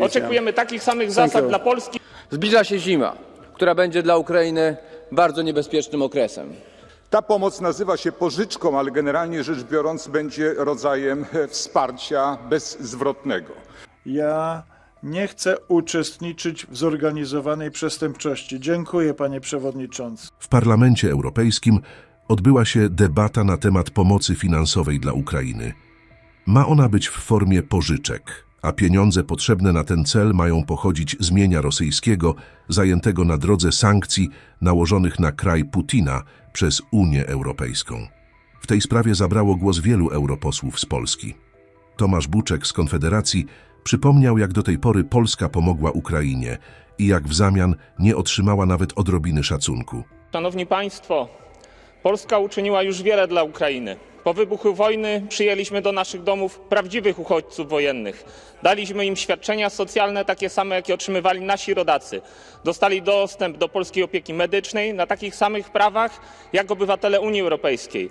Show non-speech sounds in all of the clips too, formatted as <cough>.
Oczekujemy takich samych zasad dla Polski. Zbliża się zima, która będzie dla Ukrainy bardzo niebezpiecznym okresem. Ta pomoc nazywa się pożyczką, ale generalnie rzecz biorąc będzie rodzajem <laughs> wsparcia bezzwrotnego. Ja nie chcę uczestniczyć w zorganizowanej przestępczości. Dziękuję, panie przewodniczący. W Parlamencie Europejskim odbyła się debata na temat pomocy finansowej dla Ukrainy. Ma ona być w formie pożyczek, a pieniądze potrzebne na ten cel mają pochodzić z mienia rosyjskiego zajętego na drodze sankcji nałożonych na kraj Putina przez Unię Europejską. W tej sprawie zabrało głos wielu europosłów z Polski. Tomasz Buczek z Konfederacji przypomniał, jak do tej pory Polska pomogła Ukrainie i jak w zamian nie otrzymała nawet odrobiny szacunku. Szanowni Państwo, Polska uczyniła już wiele dla Ukrainy. Po wybuchu wojny przyjęliśmy do naszych domów prawdziwych uchodźców wojennych. Daliśmy im świadczenia socjalne takie same, jakie otrzymywali nasi rodacy. Dostali dostęp do polskiej opieki medycznej na takich samych prawach jak obywatele Unii Europejskiej.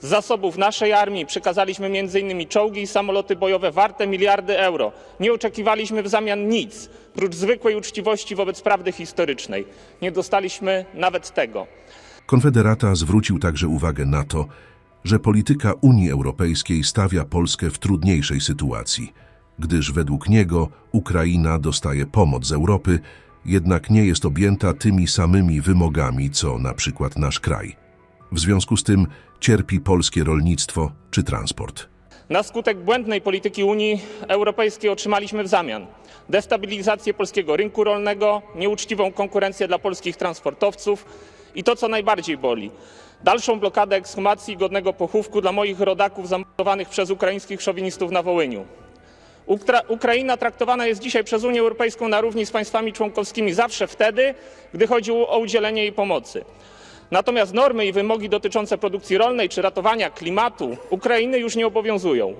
Z zasobów naszej armii przekazaliśmy m.in. czołgi i samoloty bojowe warte miliardy euro. Nie oczekiwaliśmy w zamian nic, prócz zwykłej uczciwości wobec prawdy historycznej. Nie dostaliśmy nawet tego. Konfederata zwrócił także uwagę na to, że polityka Unii Europejskiej stawia Polskę w trudniejszej sytuacji, gdyż według niego Ukraina dostaje pomoc z Europy, jednak nie jest objęta tymi samymi wymogami co na przykład nasz kraj. W związku z tym cierpi polskie rolnictwo czy transport. Na skutek błędnej polityki Unii Europejskiej otrzymaliśmy w zamian destabilizację polskiego rynku rolnego, nieuczciwą konkurencję dla polskich transportowców i to, co najbardziej boli, dalszą blokadę ekshumacji godnego pochówku dla moich rodaków zamordowanych przez ukraińskich szowinistów na Wołyniu. Ukra- Ukraina traktowana jest dzisiaj przez Unię Europejską na równi z państwami członkowskimi zawsze wtedy, gdy chodzi o udzielenie jej pomocy. Natomiast normy i wymogi dotyczące produkcji rolnej czy ratowania klimatu Ukrainy już nie obowiązują.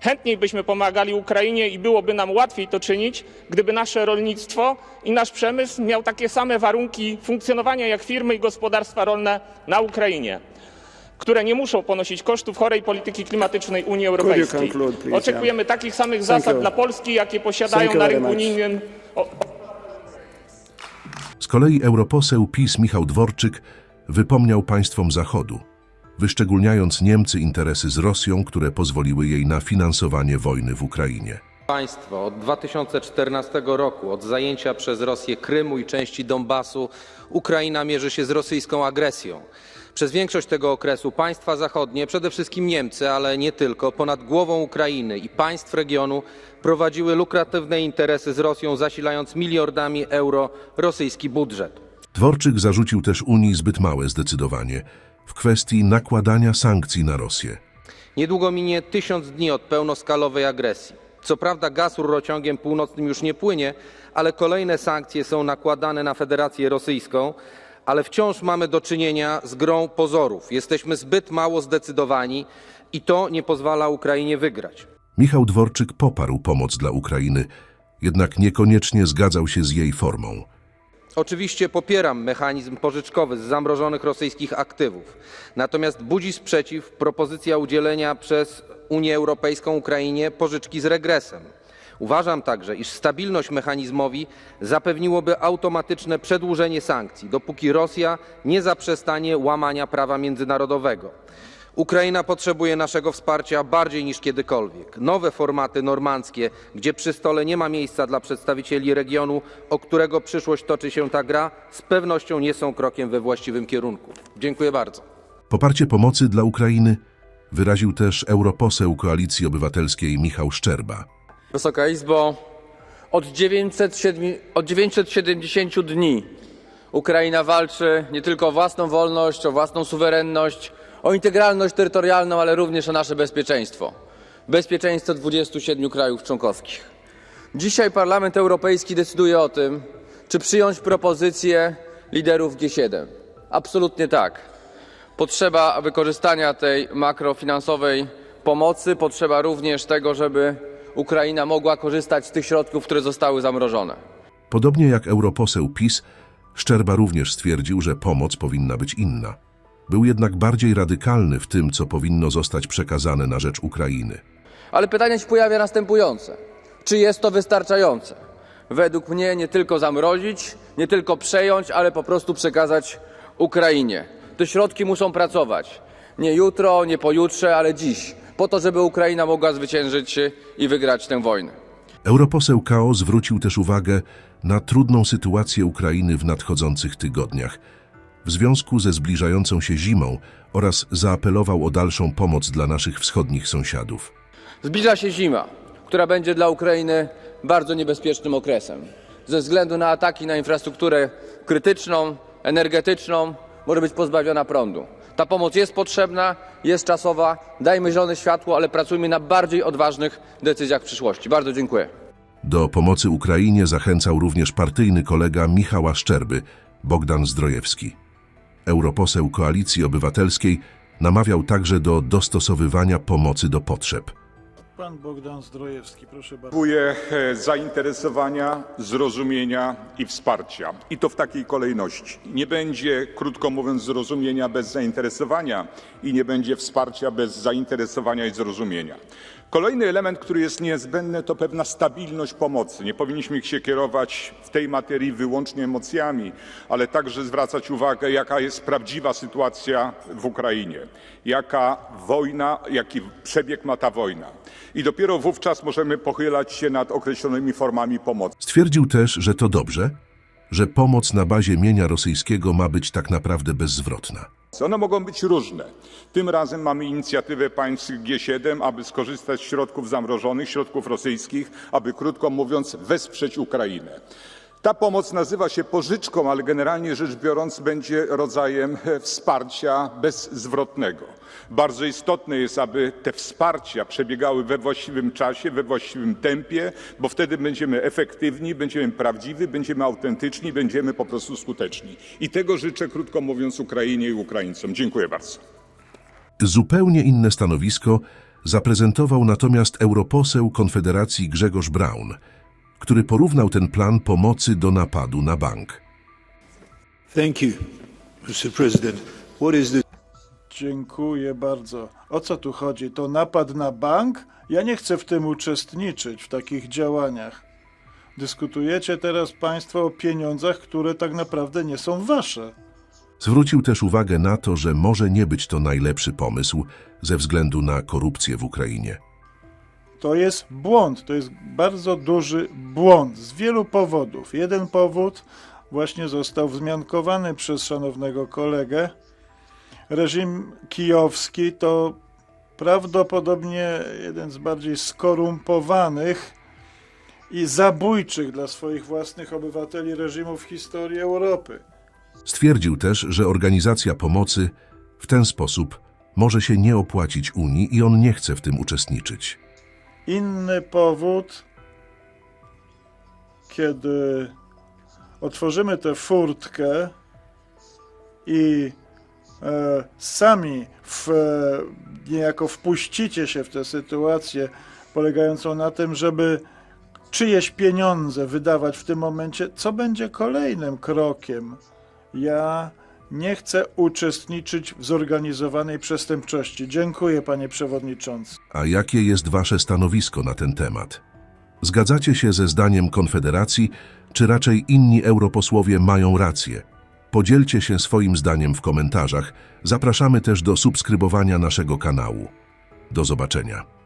Chętniej byśmy pomagali Ukrainie i byłoby nam łatwiej to czynić, gdyby nasze rolnictwo i nasz przemysł miał takie same warunki funkcjonowania jak firmy i gospodarstwa rolne na Ukrainie, które nie muszą ponosić kosztów chorej polityki klimatycznej Unii Europejskiej. conclude, please, Oczekujemy takich samych zasad dla Polski, jakie posiadają na rynku unijnym o- Z kolei europoseł PiS Michał Dworczyk wypomniał państwom Zachodu, wyszczególniając Niemcy interesy z Rosją, które pozwoliły jej na finansowanie wojny w Ukrainie. Państwo od 2014 roku, od zajęcia przez Rosję Krymu i części Donbasu, Ukraina mierzy się z rosyjską agresją. Przez większość tego okresu państwa zachodnie, przede wszystkim Niemcy, ale nie tylko, ponad głową Ukrainy i państw regionu prowadziły lukratywne interesy z Rosją, zasilając miliardami euro rosyjski budżet. Dworczyk zarzucił też Unii zbyt małe zdecydowanie w kwestii nakładania sankcji na Rosję. Niedługo minie tysiąc dni od pełnoskalowej agresji. Co prawda gaz rurociągiem północnym już nie płynie, ale kolejne sankcje są nakładane na Federację Rosyjską, ale wciąż mamy do czynienia z grą pozorów. Jesteśmy zbyt mało zdecydowani i to nie pozwala Ukrainie wygrać. Michał Dworczyk poparł pomoc dla Ukrainy, jednak niekoniecznie zgadzał się z jej formą. Oczywiście popieram mechanizm pożyczkowy z zamrożonych rosyjskich aktywów. Natomiast budzi sprzeciw propozycja udzielenia przez Unię Europejską Ukrainie pożyczki z regresem. Uważam także, iż stabilność mechanizmowi zapewniłoby automatyczne przedłużenie sankcji, dopóki Rosja nie zaprzestanie łamania prawa międzynarodowego. Ukraina potrzebuje naszego wsparcia bardziej niż kiedykolwiek. Nowe formaty normandzkie, gdzie przy stole nie ma miejsca dla przedstawicieli regionu, o którego przyszłość toczy się ta gra, z pewnością nie są krokiem we właściwym kierunku. Dziękuję bardzo. Poparcie pomocy dla Ukrainy wyraził też europoseł Koalicji Obywatelskiej Michał Szczerba. Wysoka Izbo, od, 907, od 970 dni Ukraina walczy nie tylko o własną wolność, o własną suwerenność, o integralność terytorialną, ale również o nasze bezpieczeństwo. Bezpieczeństwo 27 krajów członkowskich. Dzisiaj Parlament Europejski decyduje o tym, czy przyjąć propozycję liderów G7. Absolutnie tak. Potrzeba wykorzystania tej makrofinansowej pomocy, potrzeba również tego, żeby Ukraina mogła korzystać z tych środków, które zostały zamrożone. Podobnie jak europoseł PiS, Szczerba również stwierdził, że pomoc powinna być inna. Był jednak bardziej radykalny w tym, co powinno zostać przekazane na rzecz Ukrainy. Ale pytanie się pojawia następujące. Czy jest to wystarczające? Według mnie nie tylko zamrozić, nie tylko przejąć, ale po prostu przekazać Ukrainie. Te środki muszą pracować. Nie jutro, nie pojutrze, ale dziś. Po to, żeby Ukraina mogła zwyciężyć i wygrać tę wojnę. Europoseł KO zwrócił też uwagę na trudną sytuację Ukrainy w nadchodzących tygodniach w związku ze zbliżającą się zimą oraz zaapelował o dalszą pomoc dla naszych wschodnich sąsiadów. Zbliża się zima, która będzie dla Ukrainy bardzo niebezpiecznym okresem. Ze względu na ataki na infrastrukturę krytyczną, energetyczną, może być pozbawiona prądu. Ta pomoc jest potrzebna, jest czasowa. Dajmy zielone światło, ale pracujmy na bardziej odważnych decyzjach w przyszłości. Bardzo dziękuję. Do pomocy Ukrainie zachęcał również partyjny kolega Michała Szczerby, Bogdan Zdrojewski. Europoseł Koalicji Obywatelskiej namawiał także do dostosowywania pomocy do potrzeb. Pan Bogdan Zdrojewski, proszę bardzo. E, zainteresowania, zrozumienia i wsparcia. I to w takiej kolejności. Nie będzie, krótko mówiąc, zrozumienia bez zainteresowania i nie będzie wsparcia bez zainteresowania i zrozumienia. Kolejny element, który jest niezbędny, to pewna stabilność pomocy. Nie powinniśmy się kierować w tej materii wyłącznie emocjami, ale także zwracać uwagę, jaka jest prawdziwa sytuacja w Ukrainie, jaka wojna, jaki przebieg ma ta wojna. I dopiero wówczas możemy pochylać się nad określonymi formami pomocy. Stwierdził też, że to dobrze, że pomoc na bazie mienia rosyjskiego ma być tak naprawdę bezzwrotna. One mogą być różne. Tym razem mamy inicjatywę państw G7, aby skorzystać z środków zamrożonych, środków rosyjskich, aby krótko mówiąc wesprzeć Ukrainę. Ta pomoc nazywa się pożyczką, ale generalnie rzecz biorąc będzie rodzajem e, wsparcia bezzwrotnego. Bardzo istotne jest, aby te wsparcia przebiegały we właściwym czasie, we właściwym tempie, bo wtedy będziemy efektywni, będziemy prawdziwi, będziemy autentyczni, będziemy po prostu skuteczni. I tego życzę, krótko mówiąc, Ukrainie i Ukraińcom. Dziękuję bardzo. Zupełnie inne stanowisko zaprezentował natomiast europoseł Konfederacji Grzegorz Braun, który porównał ten plan pomocy do napadu na bank. Thank you, Mr. President. What is the Dziękuję bardzo. O co tu chodzi? To napad na bank? Ja nie chcę w tym uczestniczyć, w takich działaniach. Dyskutujecie teraz Państwo o pieniądzach, które tak naprawdę nie są wasze. Zwrócił też uwagę na to, że może nie być to najlepszy pomysł ze względu na korupcję w Ukrainie. To jest błąd, to jest bardzo duży błąd z wielu powodów. Jeden powód właśnie został wzmiankowany przez szanownego kolegę. Reżim kijowski to prawdopodobnie jeden z bardziej skorumpowanych i zabójczych dla swoich własnych obywateli reżimów w historii Europy. Stwierdził też, że organizacja pomocy w ten sposób może się nie opłacić Unii i on nie chce w tym uczestniczyć. Inny powód, kiedy otworzymy tę furtkę i e, sami w, e, niejako wpuścicie się w tę sytuację polegającą na tym, żeby czyjeś pieniądze wydawać w tym momencie, co będzie kolejnym krokiem? Ja nie chcę uczestniczyć w zorganizowanej przestępczości. Dziękuję, panie przewodniczący. A jakie jest wasze stanowisko na ten temat? Zgadzacie się ze zdaniem Konfederacji, czy raczej inni europosłowie mają rację? Podzielcie się swoim zdaniem w komentarzach. Zapraszamy też do subskrybowania naszego kanału. Do zobaczenia.